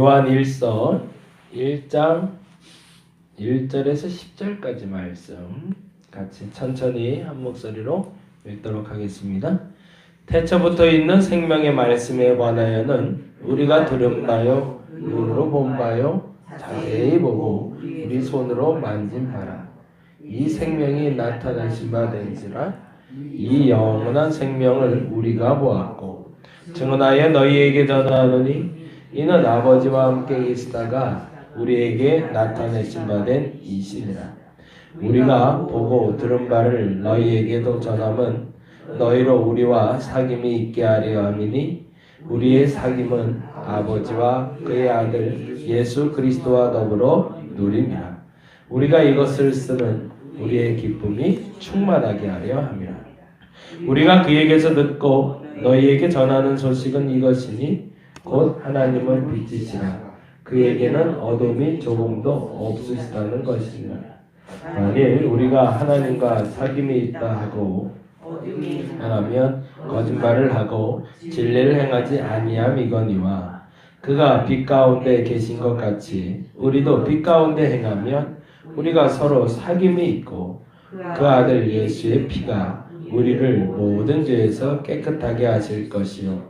요한 1서 1장 1절에서 10절까지 말씀 같이 천천히 한 목소리로 읽도록 하겠습니다. 태초부터 있는 생명의 말씀에 관하여는 우리가 들은 바요? 눈으로 본 바요? 자세히 보고 우리 손으로 만진 바라. 이 생명이 나타나신 바 된지라. 이 영원한 생명을 우리가 보았고 증언하여 너희에게 전하노니 이는 아버지와 함께 계시다가 우리에게 나타내신 바 된 이시니라. 우리가 보고 들은 바를 너희에게도 전함은 너희로 우리와 사귐이 있게 하려 함이니 우리의 사귐은 아버지와 그의 아들 예수 그리스도와 더불어 누림이라. 우리가 이것을 쓰는 우리의 기쁨이 충만하게 하려 함이라. 우리가 그에게서 듣고 너희에게 전하는 소식은 이것이니 곧 하나님은 빛이시라. 그에게는 어둠이 조금도 없으시다는 것이니라 만일 우리가 하나님과 사귐이 있다 하고 하면 거짓말을 하고 진리를 행하지 아니함이거니와 그가 빛 가운데 계신 것 같이 우리도 빛 가운데 행하면 우리가 서로 사귐이 있고 그 아들 예수의 피가 우리를 모든 죄에서 깨끗하게 하실 것이요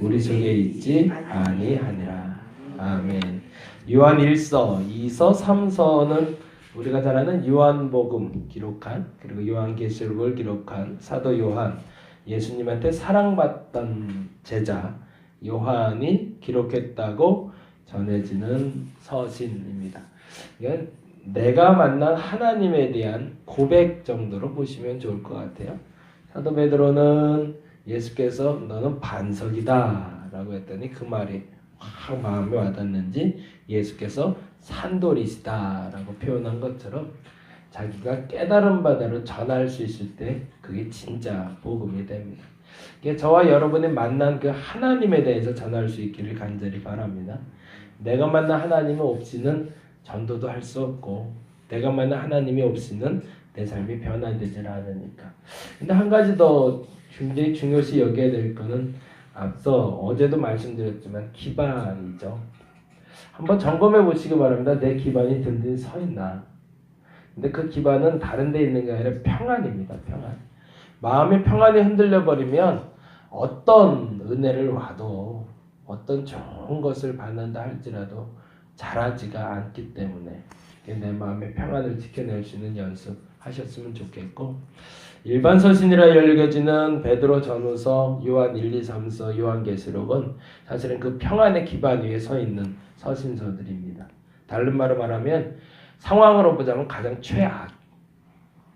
우리 속에 있지 아니하니라 아멘 요한 1서 2서 3서는 우리가 잘 아는 요한복음 기록한 그리고 요한계시록을 기록한 사도 요한 예수님한테 사랑받던 제자 요한이 기록했다고 전해지는 서신입니다. 이건 내가 만난 하나님에 대한 고백 정도로 보시면 좋을 것 같아요. 사도 베드로는 예수께서 너는 반석이다 라고 했더니 그 말이 확 마음에 와닿는지 예수께서 산돌이시다 라고 표현한 것처럼 자기가 깨달은 바대로 전할 수 있을 때 그게 진짜 복음이 됩니다. 저와 여러분이 만난 그 하나님에 대해서 전할 수 있기를 간절히 바랍니다. 내가 만난 하나님 없이는 전도도 할 수 없고 내가 만난 하나님이 없이는 내 삶이 변화되질 않으니까. 근데 한 가지 더 굉장히 중요시 여겨야 될 거는 앞서 어제도 말씀드렸지만 기반이죠. 한번 점검해 보시기 바랍니다. 내 기반이 든든히 서 있나. 근데 그 기반은 다른 데 있는 게 아니라 평안입니다. 평안. 마음의 평안이 흔들려 버리면 어떤 은혜를 와도 어떤 좋은 것을 받는다 할지라도 잘하지가 않기 때문에 내 마음의 평안을 지켜낼 수 있는 연습 하셨으면 좋겠고 일반 서신이라 열려지는 베드로 전후서, 요한 1, 2, 3서, 요한계시록은 사실은 그 평안의 기반 위에 서 있는 서신서들입니다. 다른 말로 말하면 상황으로 보자면 가장 최악.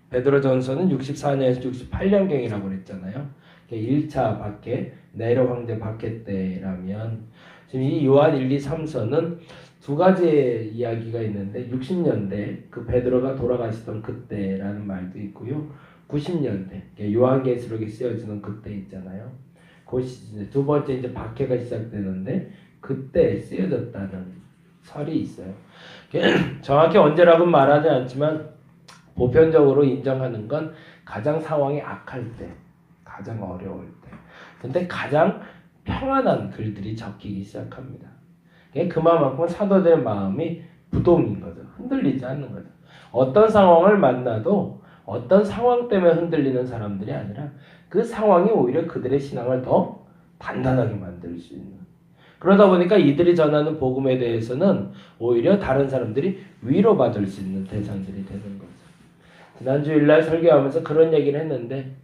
베드로 전서는 64년에서 68년경이라고 그랬잖아요. 1차 박해, 네로 황제 박해 때라면 지금 이 요한 1, 2, 3서는 두 가지의 이야기가 있는데 60년대 그 베드로가 돌아가시던 그때라는 말도 있고요. 90년대 요한계시록이 쓰여지는 그때 있잖아요. 그두 번째 이제 박해가 시작되는데 그때 쓰여졌다는 설이 있어요. 정확히 언제라고 말하지 않지만 보편적으로 인정하는 건 가장 상황이 악할 때, 가장 어려울 때. 근데 가장 평안한 글들이 적히기 시작합니다. 그만큼 사도들의 마음이 부동인 거죠. 흔들리지 않는 거죠. 어떤 상황을 만나도 어떤 상황 때문에 흔들리는 사람들이 아니라 그 상황이 오히려 그들의 신앙을 더 단단하게 만들 수 있는. 그러다 보니까 이들이 전하는 복음에 대해서는 오히려 다른 사람들이 위로받을 수 있는 대상들이 되는 거죠. 지난 주 일날 설교하면서 그런 얘기를 했는데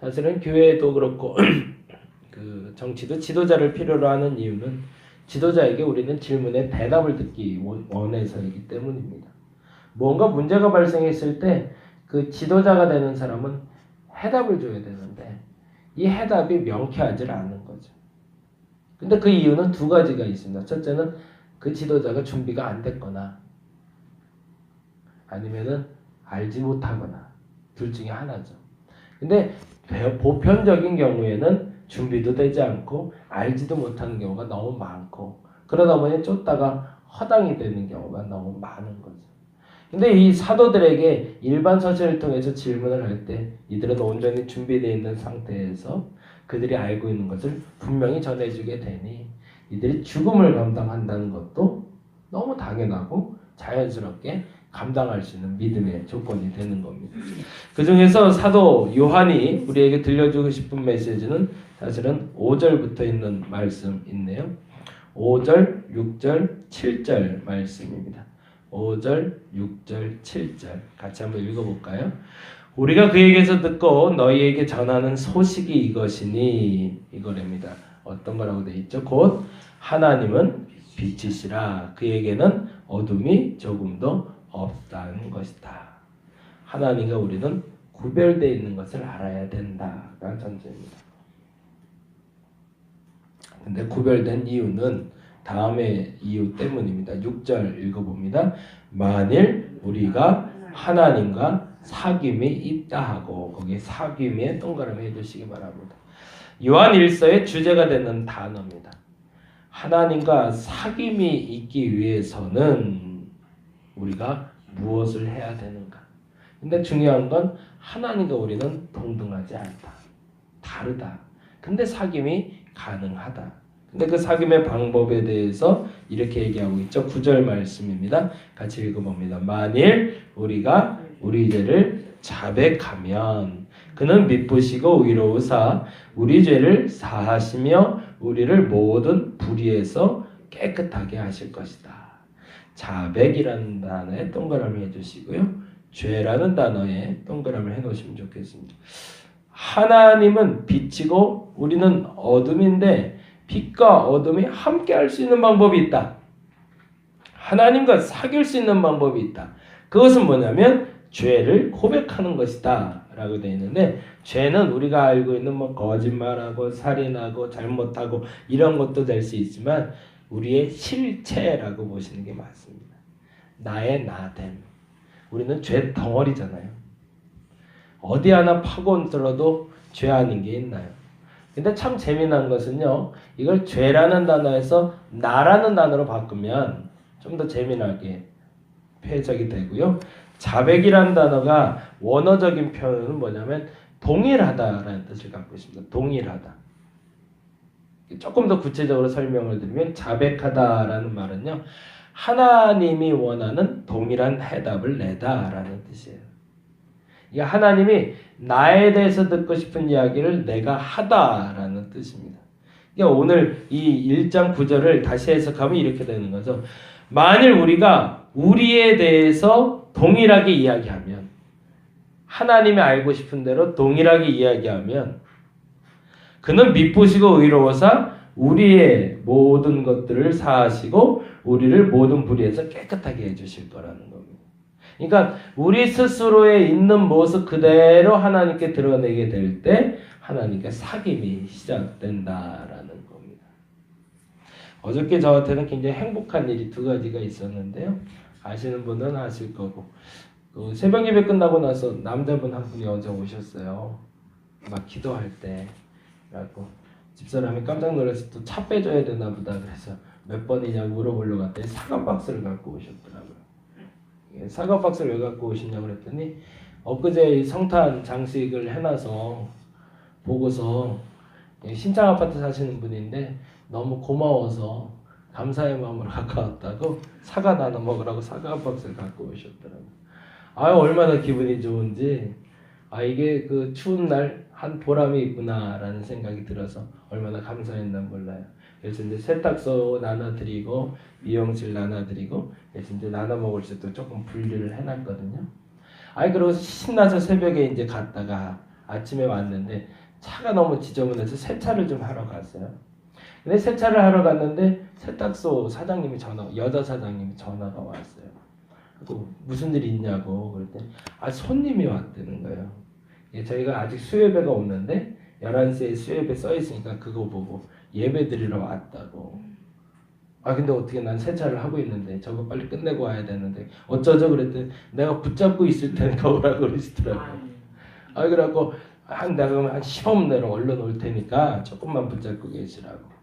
사실은 교회도 그렇고 그 정치도 지도자를 필요로 하는 이유는 지도자에게 우리는 질문에 대답을 듣기 원해서이기 때문입니다. 뭔가 문제가 발생했을 때 그 지도자가 되는 사람은 해답을 줘야 되는데 이 해답이 명쾌하지 않은 거죠. 근데 그 이유는 두 가지가 있습니다. 첫째는 그 지도자가 준비가 안 됐거나 아니면은 알지 못하거나 둘 중에 하나죠. 근데 배- 보편적인 경우에는 준비도 되지 않고 알지도 못하는 경우가 너무 많고 그러다 보니 쫓다가 허당이 되는 경우가 너무 많은 거죠. 근데 이 사도들에게 일반 서신을 통해서 질문을 할 때 이들은 온전히 준비되어 있는 상태에서 그들이 알고 있는 것을 분명히 전해주게 되니 이들이 죽음을 감당한다는 것도 너무 당연하고 자연스럽게 감당할 수 있는 믿음의 조건이 되는 겁니다. 그 중에서 사도 요한이 우리에게 들려주고 싶은 메시지는 사실은 5절부터 있는 말씀인데요. 5절, 6절, 7절 말씀입니다. 5절, 6절, 7절 같이 한번 읽어볼까요? 우리가 그에게서 듣고 너희에게 전하는 소식이 이것이니 이거랍니다. 어떤 거라고 돼 있죠? 곧 하나님은 빛이시라 그에게는 어둠이 조금도 없다는 것이다. 하나님과 우리는 구별되어 있는 것을 알아야 된다가 전제입니다. 근데 구별된 이유는 다음의 이유 때문입니다. 6절 읽어봅니다. 만일 우리가 하나님과 사귐이 있다 하고 거기 사귐에 동그라미 해주시기 바랍니다. 요한 1서의 주제가 되는 단어입니다. 하나님과 사귐이 있기 위해서는 우리가 무엇을 해야 되는가? 근데 중요한 건 하나님과 우리는 동등하지 않다. 다르다. 근데 사귐이 가능하다. 근데 그 사귐의 방법에 대해서 이렇게 얘기하고 있죠. 9절 말씀입니다. 같이 읽어봅니다. 만일 우리가 우리 죄를 자백하면 그는 미쁘시고 의로우사 우리 죄를 사하시며 우리를 모든 불의에서 깨끗하게 하실 것이다. 자백이라는 단어에 동그라미 해주시고요. 죄라는 단어에 동그라미 해놓으시면 좋겠습니다. 하나님은 빛이고 우리는 어둠인데 빛과 어둠이 함께 할 수 있는 방법이 있다. 하나님과 사귈 수 있는 방법이 있다. 그것은 뭐냐면 죄를 고백하는 것이다. 라고 되어 있는데 죄는 우리가 알고 있는 뭐 거짓말하고 살인하고 잘못하고 이런 것도 될 수 있지만 우리의 실체라고 보시는 게 맞습니다. 나의 나됨. 우리는 죄 덩어리잖아요. 어디 하나 파고 들어도 죄 아닌 게 있나요? 근데 참 재미난 것은요. 이걸 죄라는 단어에서 나라는 단어로 바꾸면 좀 더 재미나게 해석이 되고요. 자백이라는 단어가 원어적인 표현은 뭐냐면 동일하다라는 뜻을 갖고 있습니다. 동일하다. 조금 더 구체적으로 설명을 드리면 자백하다라는 말은요. 하나님이 원하는 동일한 해답을 내다라는 뜻이에요. 이게 하나님이 나에 대해서 듣고 싶은 이야기를 내가 하다라는 뜻입니다. 그러니까 오늘 이 1장 9절을 다시 해석하면 이렇게 되는 거죠. 만일 우리가 우리에 대해서 동일하게 이야기하면 하나님이 알고 싶은 대로 동일하게 이야기하면 그는 미쁘시고 의로워서 우리의 모든 것들을 사하시고 우리를 모든 불의에서 깨끗하게 해주실 거라는 겁니다. 그러니까 우리 스스로의 있는 모습 그대로 하나님께 드러내게 될 때 하나님께 사귐이 시작된다라는 겁니다. 어저께 저한테는 굉장히 행복한 일이 두 가지가 있었는데요. 아시는 분은 아실 거고 그 새벽 예배 끝나고 나서 남자분 한 분이 어제 오셨어요. 막 기도할 때 그래갖고 집사람이 깜짝 놀라서 또 차 빼줘야 되나 보다 그래서 몇 번이냐 물어보려고 갔더니 사과 박스를 갖고 오셨더라고요. 예, 사과 박스를 왜 갖고 오시냐고 그랬더니 엊그제 이 성탄 장식을 해놔서 보고서 예, 신창 아파트 사시는 분인데 너무 고마워서 감사의 마음으로 가까웠다고 사과 나눠 먹으라고 사과 박스를 갖고 오셨더라고요. 아유 얼마나 기분이 좋은지 아 이게 그 추운 날 한 보람이 있구나라는 생각이 들어서 얼마나 감사했나 몰라요. 그래서 이제 세탁소 나눠드리고 미용실 나눠드리고 그래서 이제 나눠 먹을 때도 조금 분리를 해놨거든요. 아이 그러고 신나서 새벽에 이제 갔다가 아침에 왔는데 차가 너무 지저분해서 세차를 좀 하러 갔어요. 근데 세차를 하러 갔는데 세탁소 사장님이 전화 여자 사장님이 전화가 왔어요. 그 무슨 일 있냐고 그랬더니 아 손님이 왔다는 거예요. 예, 저희가 아직 수요예배가 없는데 11시에 수요예배 써 있으니까 그거 보고 예배 드리러 왔다고. 아 근데 어떻게 난 세차를 하고 있는데 저거 빨리 끝내고 와야 되는데 어쩌죠 그랬더니 내가 붙잡고 있을 테니까 오라고 그러시더라고요. 아 그래갖고 한 내가 그러면 한 10분 내로 얼른 올 테니까 조금만 붙잡고 계시라고.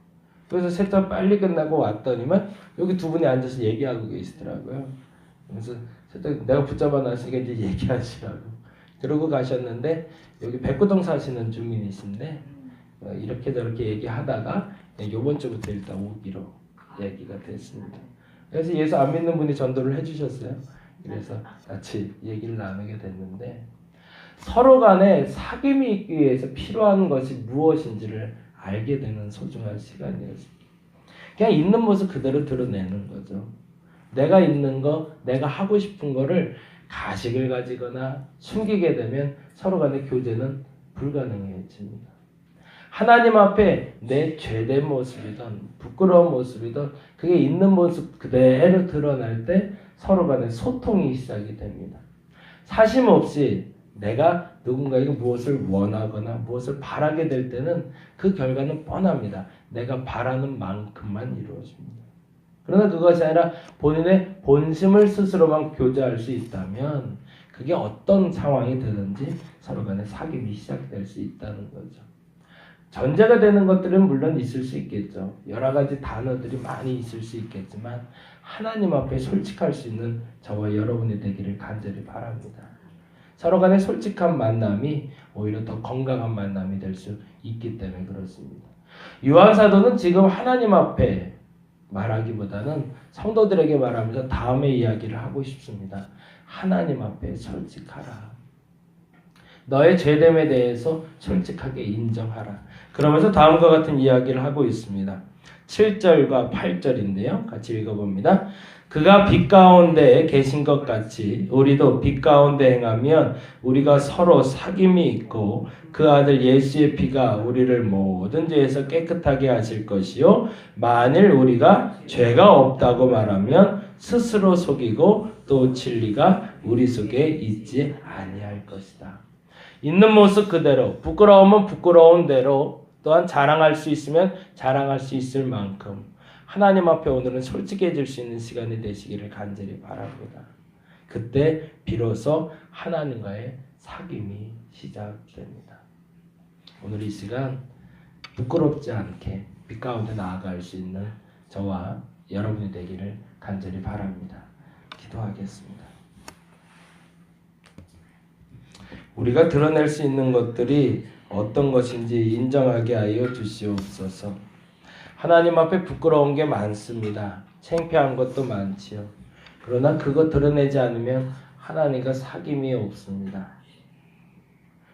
그래서 세차 빨리 끝나고 왔더니만 여기 두 분이 앉아서 얘기하고 계시더라고요. 그래서 세차 내가 붙잡아 놨으니까 이제 얘기하시라고. 그러고 가셨는데 여기 백구동 사시는 주민이신데 어, 이렇게 저렇게 얘기하다가 이번 주부터 일단 오기로 얘기가 됐습니다. 그래서 예수 안 믿는 분이 전도를 해주셨어요. 그래서 같이 얘기를 나누게 됐는데 서로 간에 사귐이 있기 위해서 필요한 것이 무엇인지를 알게 되는 소중한 시간이었습니다. 그냥 있는 모습 그대로 드러내는 거죠. 내가 있는 거, 내가 하고 싶은 거를 가식을 가지거나 숨기게 되면 서로 간의 교제는 불가능해집니다. 하나님 앞에 내 죄된 모습이든 부끄러운 모습이든 그게 있는 모습 그대로 드러날 때 서로 간에 소통이 시작이 됩니다. 사심 없이 내가 누군가에게 무엇을 원하거나 무엇을 바라게 될 때는 그 결과는 뻔합니다. 내가 바라는 만큼만 이루어집니다. 그러나 그것이 아니라 본인의 본심을 스스로만 교제할 수 있다면 그게 어떤 상황이 되든지 서로 간에 사귐이 시작될 수 있다는 거죠. 전제가 되는 것들은 물론 있을 수 있겠죠. 여러 가지 단어들이 많이 있을 수 있겠지만 하나님 앞에 솔직할 수 있는 저와 여러분이 되기를 간절히 바랍니다. 서로 간의 솔직한 만남이 오히려 더 건강한 만남이 될 수 있기 때문에 그렇습니다. 요한 사도는 지금 하나님 앞에 말하기보다는 성도들에게 말하면서 다음의 이야기를 하고 싶습니다. 하나님 앞에 솔직하라. 너의 죄됨에 대해서 솔직하게 인정하라. 그러면서 다음과 같은 이야기를 하고 있습니다. 7절과 8절인데요. 같이 읽어봅니다. 그가 빛 가운데 계신 것 같이 우리도 빛 가운데 행하면 우리가 서로 사귐이 있고 그 아들 예수의 피가 우리를 모든 죄에서 깨끗하게 하실 것이요 만일 우리가 죄가 없다고 말하면 스스로 속이고 또 진리가 우리 속에 있지 아니할 것이다. 있는 모습 그대로 부끄러우면 부끄러운 대로 또한 자랑할 수 있으면 자랑할 수 있을 만큼 하나님 앞에 오늘은 솔직해질 수 있는 시간이 되시기를 간절히 바랍니다. 그때 비로소 하나님과의 사귐이 시작됩니다. 오늘 이 시간 부끄럽지 않게 빛 가운데 나아갈 수 있는 저와 여러분이 되기를 간절히 바랍니다. 기도하겠습니다. 우리가 드러낼 수 있는 것들이 어떤 것인지 인정하게 하여 주시옵소서. 하나님 앞에 부끄러운 게 많습니다. 창피한 것도 많지요. 그러나 그거 드러내지 않으면 하나님과 사귐이 없습니다.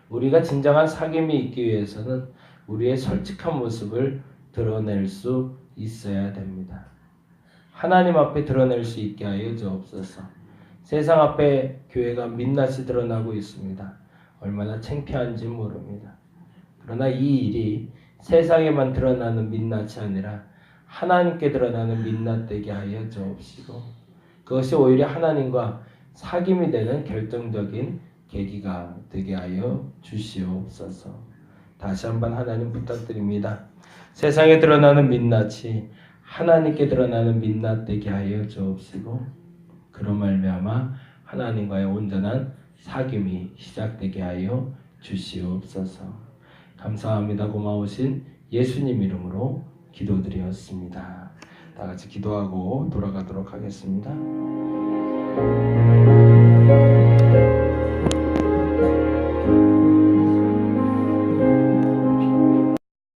우리가 진정한 사귐이 있기 위해서는 우리의 솔직한 모습을 드러낼 수 있어야 됩니다. 하나님 앞에 드러낼 수 있게 하여 주옵소서. 세상 앞에 교회가 민낯이 드러나고 있습니다. 얼마나 창피한지 모릅니다. 그러나 이 일이 세상에만 드러나는 민낯이 아니라 하나님께 드러나는 민낯 되게 하여 주옵시고 그것이 오히려 하나님과 사귐이 되는 결정적인 계기가 되게 하여 주시옵소서. 다시 한번 하나님 부탁드립니다. 세상에 드러나는 민낯이 하나님께 드러나는 민낯 되게 하여 주옵시고 그로 말미암아 하나님과의 온전한 사귐이 시작되게 하여 주시옵소서. 감사합니다. 고마우신 예수님 이름으로 기도드리었습니다. 다 같이 기도하고 돌아가도록 하겠습니다.